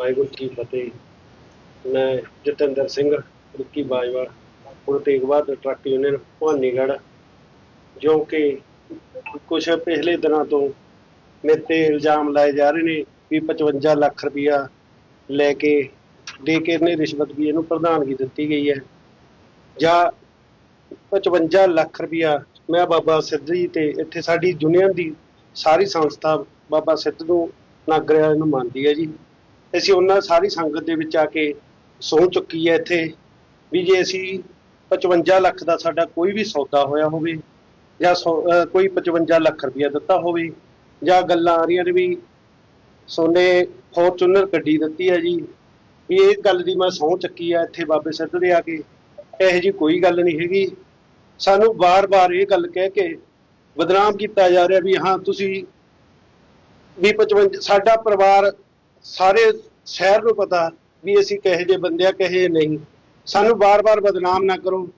ਵਾਹਿਗੁਰੂ ਕੀ ਫਤਿਹ। ਮੈਂ ਜਤਿੰਦਰ ਸਿੰਘ, ਰਿੱਕੀ ਬਾਜਵਾ ਗੁਰੂ ਤੇਗ ਬਹਾਦਰ ਟਰੱਕ ਯੂਨੀਅਨ, ਭਵਾਨੀਗੜ੍ਹ, ਜੋ ਕਿ ਕੁਝ ਪਿਛਲੇ ਦਿਨਾਂ ਤੋਂ ਮੇਰੇ ਤੇ ਇਲਜ਼ਾਮ ਲਾਏ ਜਾ ਰਹੇ ਨੇ ਵੀ 55 ਲੱਖ ਰੁਪਇਆ ਲੈ ਕੇ ਦੇ ਕੇ ਇਹਨੇ ਰਿਸ਼ਵਤ ਵੀ ਇਹਨੂੰ ਪ੍ਰਧਾਨਗੀ ਦਿੱਤੀ ਗਈ ਹੈ। ਜਾਂ 55 ਲੱਖ ਰੁਪਇਆ ਮੈਂ ਬਾਬਾ ਸਿੱਧ ਜੀ ਤੇ ਇੱਥੇ ਸਾਡੀ ਯੂਨੀਅਨ ਦੀ ਸਾਰੀ ਸੰਸਥਾ ਬਾਬਾ ਸਿੱਧ ਨੂੰ ਨਾਗਰਿਆਂ ਨੂੰ ਮੰਨਦੀ ਹੈ ਜੀ। ਅਸੀਂ ਉਹਨਾਂ ਸਾਰੀ ਸੰਗਤ ਦੇ ਵਿੱਚ ਆ ਕੇ ਸਹੁੰ ਚੁੱਕੀ ਹੈ ਇੱਥੇ ਵੀ ਜੇ ਅਸੀਂ 55 ਲੱਖ ਦਾ ਸਾਡਾ ਕੋਈ ਵੀ ਸੌਦਾ ਹੋਇਆ ਹੋਵੇ ਜਾਂ ਸੌ- ਕੋਈ 55 ਲੱਖ ਰੁਪਇਆ ਦਿੱਤਾ ਹੋਵੇ ਜਾਂ ਗੱਲਾਂ ਆ ਰਹੀਆਂ ਨੇ ਵੀ ਸੋਨੇ ਫੋਰਚੂਨਰ ਗੱਡੀ ਦਿੱਤੀ ਹੈ ਜੀ, ਵੀ ਇਹ ਗੱਲ ਦੀ ਮੈਂ ਸਹੁੰ ਚੱਕੀ ਆ ਇੱਥੇ ਬਾਬੇ ਸਿੱਧ ਦੇ ਆ ਕੇ, ਇਹੋ ਜੀ ਕੋਈ ਗੱਲ ਨਹੀਂ ਹੈਗੀ। ਸਾਨੂੰ ਬਾਰ-ਬਾਰ ਇਹ ਗੱਲ ਕਹਿ ਕੇ ਬਦਨਾਮ ਕੀਤਾ ਜਾ ਰਿਹਾ ਵੀ ਹਾਂ, ਤੁਸੀਂ ਵੀ 55 ਸਾਡਾ ਪਰਿਵਾਰ ਸਾਰੇ ਸ਼ਹਿਰ ਨੂੰ ਪਤਾ ਵੀ ਅਸੀਂ ਕਹੇ ਜੇ ਬੰਦੇ ਆ ਕਹੇ ਨਹੀਂ। ਸਾਨੂੰ ਬਾਰ-ਬਾਰ ਬਦਨਾਮ ਨਾ ਕਰੋ।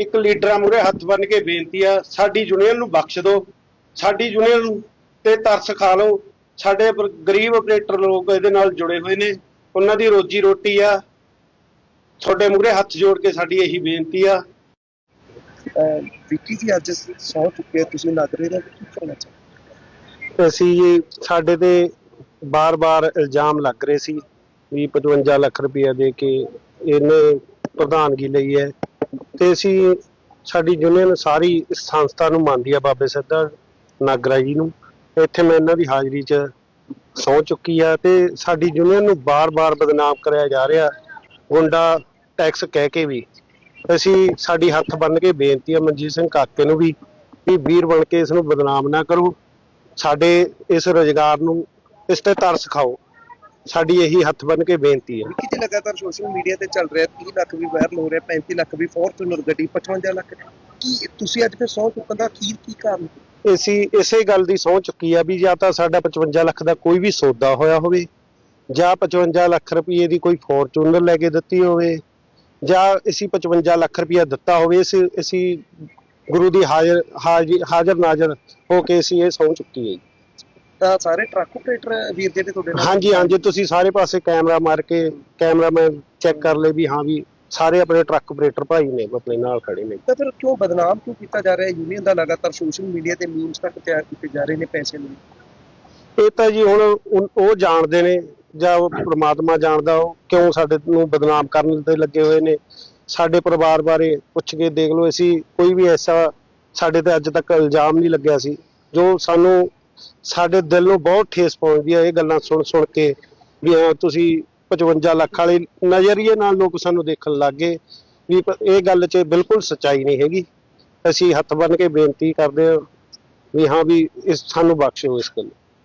ਇੱਕ ਲੀਡਰਾਂ ਮੂਹਰੇ ਹੱਥ ਬੰਨ ਕੇ ਬੇਨਤੀ ਆ ਸਾਡੀ ਯੂਨੀਅਨ ਨੂੰ ਬਖਸ਼ ਦਿਓ। ਸਾਡੀ ਯੂਨੀਅਨ ਤੇ ਤਰਸ ਖਾ ਲਓ। ਸਾਡੇ ਪਰ- ਗਰੀਬ ਆਪਰੇਟਰ ਲੋਕ ਇਹਦੇ ਨਾਲ ਜੁੜੇ ਹੋਏ ਨੇ। ਉਹਨਾਂ ਦੀ ਰੋਜੀ ਰੋਟੀ ਆ। ਤੁਹਾਡੇ ਮੂਹਰੇ ਹੱਥ ਜੋੜ ਕੇ ਸਾਡੀ ਇਹੀ ਬੇਨਤੀ ਆ। ਵਿੱਕੀ ਜੀ ਅੱਜ ਸੌ ਚੁੱਕੇ ਤੁਸੀਂ ਨਾਗਰੇ ਦਾ ਕੀ ਕਹਿਣਾ ਚਾਹੁੰਦੇ ਅਸੀਂ ਜੀ ਸਾਡੇ ਤੇ ਬਾਰ-ਬਾਰ ਇਲਜ਼ਾਮ ਲੱਗ ਰਹੇ ਸੀ ਵੀ 55 ਲੱਖ ਰੁਪਇਆ ਦੇ ਕੇ ਇਹਨੇ ਪ੍ਰਧਾਨਗੀ ਲਈ ਹੈ। ਤੇ ਅਸੀਂ ਸਾਡੀ ਯੂਨੀਅਨ ਸਾਰੀ ਇਸ ਸੰਸਥਾ ਨੂੰ ਮੰਨਦੀ ਆ ਬਾਬੇ ਸਿੱਧਾ ਨਾਗਰਾ ਜੀ ਨੂੰ। ਇੱਥੇ ਮੈਂ ਇਹਨਾਂ ਦੀ ਹਾਜ਼ਰੀ 'ਚ ਸਹੁੰ ਚੁੱਕੀ ਆ ਤੇ ਸਾਡੀ ਯੂਨੀਅਨ ਨੂੰ ਬਾਰ-ਬਾਰ ਬਦਨਾਮ ਕਰਿਆ ਜਾ ਰਿਹਾ ਗੁੰਡਾ ਟੈਕਸ ਕਹਿ ਕੇ ਵੀ। ਅਸੀਂ ਸਾਡੀ ਹੱਥ ਬੰਨ ਕੇ ਬੇਨਤੀ ਆ ਮਨਜੀਤ ਸਿੰਘ ਕਾਕੇ ਨੂੰ ਵੀ ਵੀ ਵੀਰ ਬਣ ਕੇ ਇਸ ਨੂੰ ਬਦਨਾਮ ਨਾ ਕਰੋ। ਸਾਡੇ ਇਸ ਰੋਜ਼ਗਾਰ ਨੂੰ ਇਸ ਤੇ ਤਰਸ ਖਾਓ ਸਾਡੀ ਇਹੀ ਹੱਥ ਬੰਨ ਕੇ ਬੇਨਤੀ ਹੈ। ਵਿੱਕੀ ਜੀ ਲਗਾਤਾਰ ਸੋਸ਼ਲ ਮੀਡੀਆ ਤੇ ਚੱਲ ਰਿਹਾ 30 ਲੱਖ ਵੀ ਵਾਇਰਲ ਹੋ ਰਿਹਾ 35 ਲੱਖ ਵੀ ਫੋਰਚੂਨਰ ਗੱਡੀ 55 ਲੱਖ। ਕੀ ਤੁਸੀਂ ਅੱਜ ਫਿਰ ਸੌ ਚੁੱਕਣ ਦਾ ਅਖੀਰ ਕੀ ਕਾਰਨ? ਅਸੀਂ ਇਸੇ ਗੱਲ ਦੀ ਸਹੁੰ ਚੁੱਕੀ ਆ ਵੀ ਜਾਂ ਤਾਂ ਸਾਡਾ 55 ਲੱਖ ਦਾ ਕੋਈ ਵੀ ਸੌਦਾ ਹੋਇਆ ਹੋਵੇ ਜਾਂ 55 ਲੱਖ ਰੁਪਏ ਦੀ ਕੋਈ ਫੋਰਚੂਨਰ ਲੈ ਕੇ ਦਿੱਤੀ ਹੋਵੇ ਜਾਂ ਅਸੀਂ 55 ਲੱਖ ਰੁਪਇਆ ਦਿੱਤਾ ਹੋਵੇ ਇਸ ਅਸੀਂ ਗੁਰੂ ਦੀ ਹਾਜ਼ਰ ਹਾਜ਼ਰ ਨਾਜ਼ਰ ਹੋ ਕੇ ਅਸੀਂ ਇਹ ਸਹੁੰ ਚੁੱਕੀ ਹੈ ਜੀ। ਤਾਂ ਸਾਰੇ ਟਰੱਕ ਆਪਰੇਟਰ ਵੀਰ ਜਿਹੜੇ ਤੁਹਾਡੇ ਨਾਲ ਹਾਂਜੀ ਹਾਂਜੀ ਤੁਸੀਂ ਸਾਰੇ ਪਾਸੇ ਕੈਮਰਾ ਮਾਰ ਕੇ ਕੈਮਰਾਮੈਨ ਚੈੱਕ ਕਰ ਲਏ ਵੀ ਹਾਂ ਵੀ ਸਾਰੇ ਆਪਣੇ ਟਰੱਕ ਆਪਰੇਟਰ ਭਾਈ ਨੇ ਆਪਣੇ ਨਾਲ ਖੜੇ ਨੇ। ਤਾਂ ਫਿਰ ਕਿਉਂ ਬਦਨਾਮ ਕਿਉਂ ਕੀਤਾ ਜਾ ਰਿਹਾ? ਹੈ ਯੂਨੀਅਨ ਦਾ ਲਗਾਤਾਰ ਸੋਸ਼ਲ ਮੀਡੀਆ ਤੇ ਮੀਮਸ ਤੱਕ ਤਿਆਰ ਕੀਤੇ ਜਾ ਰਹੇ ਨੇ ਪੈਸੇ ਲਈ। ਇਹ ਤਾਂ ਜੀ ਹੁਣ ਉਨ- ਉਹ ਜਾਣਦੇ ਨੇ ਜਾਂ ਉਹ ਪ੍ਰਮਾਤਮਾ ਜਾਣਦਾ ਉਹ ਕਿਉਂ ਸਾਡੇ ਨੂੰ ਬਦਨਾਮ ਕਰਨ ਤੇ ਲੱਗੇ ਹੋਏ ਨੇ। ਸਾਡੇ ਪਰਿਵਾਰ ਬਾਰੇ ਪੁੱਛ ਕੇ ਦੇਖ ਲਓ ਅਸੀਂ ਕੋਈ ਵੀ ਐਸਾ ਸਾਡੇ ਤੇ ਅੱਜ ਤੱਕ ਇਲਜ਼ਾਮ ਨਹੀਂ ਲੱਗਿਆ ਸੀ। ਜੋ ਸਾਨੂੰ ਸਾਡੇ ਦਿਲ ਨੂੰ ਬਹੁਤ ਠੇਸ ਪਹੁੰਚਦੀ ਹੈ ਇਹ ਗੱਲਾਂ ਸੁਣ ਸੁਣ ਕੇ ਵੀ ਹਾਂ ਤੁਸੀਂ 55 ਲੱਖ ਵਾਲੇ ਨਜ਼ਰੀਏ ਨਾਲ ਲੋਕ ਸਾਨੂੰ ਦੇਖਣ ਲੱਗ ਗਏ ਵੀ ਪ- ਇਹ ਗੱਲ 'ਚ ਬਿਲਕੁਲ ਸੱਚਾਈ ਨਹੀਂ ਹੈਗੀ। ਅਸੀਂ ਹੱਥ ਬੰਨ ਕੇ ਬੇਨਤੀ ਕਰਦੇ ਹਾਂ ਵੀ ਹਾਂ ਵੀ ਇਸ ਸਾਨੂੰ ਬਖਸ਼ਿਓ ਇਸ ਗੱਲ